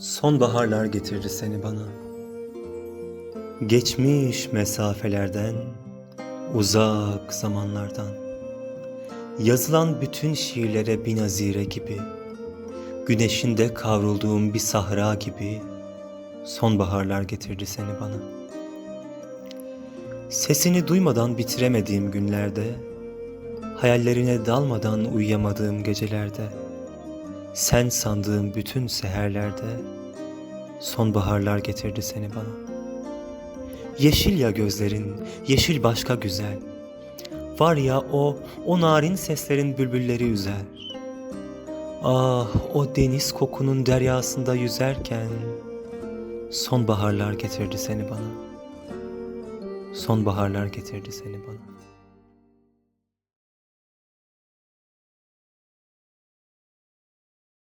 Sonbaharlar getirdi seni bana. Geçmiş mesafelerden, uzak zamanlardan. Yazılan bütün şiirlere bir nazire gibi, güneşinde kavrulduğum bir sahra gibi sonbaharlar getirdi seni bana. Sesini duymadan bitiremediğim günlerde, hayallerine dalmadan uyuyamadığım gecelerde, sen sandığım bütün seherlerde sonbaharlar getirdi seni bana. Yeşil ya gözlerin, yeşil başka güzel. Var ya o, o narin seslerin bülbülleri üzer. Ah o deniz kokunun deryasında yüzerken sonbaharlar getirdi seni bana. Sonbaharlar getirdi seni bana.